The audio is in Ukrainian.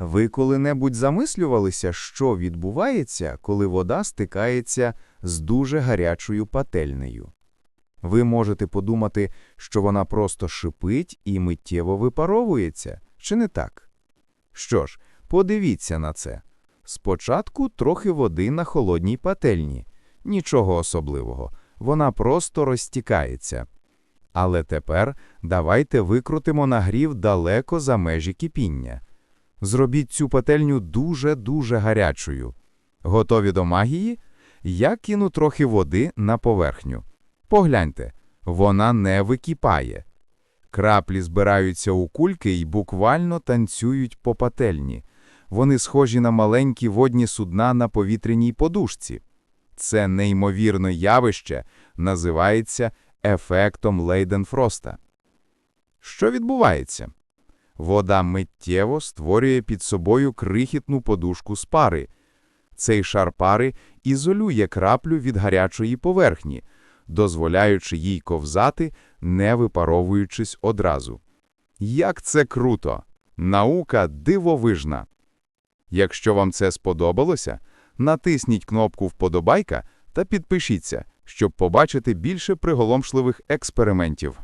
Ви коли-небудь замислювалися, що відбувається, коли вода стикається з дуже гарячою пательнею? Ви можете подумати, що вона просто шипить і миттєво випаровується, чи не так? Що ж, подивіться на це. Спочатку трохи води на холодній пательні. Нічого особливого, вона просто розтікається. Але тепер давайте викрутимо нагрів далеко за межі кипіння. Зробіть цю пательню дуже-дуже гарячою. Готові до магії? Я кину трохи води на поверхню. Погляньте, вона не википає. Краплі збираються у кульки і буквально танцюють по пательні. Вони схожі на маленькі водні судна на повітряній подушці. Це неймовірне явище називається ефектом Лейденфроста. Що відбувається? Вода миттєво створює під собою крихітну подушку з пари. Цей шар пари ізолює краплю від гарячої поверхні, дозволяючи їй ковзати, не випаровуючись одразу. Як це круто! Наука дивовижна! Якщо вам це сподобалося, натисніть кнопку «Вподобайка» та підпишіться, щоб побачити більше приголомшливих експериментів.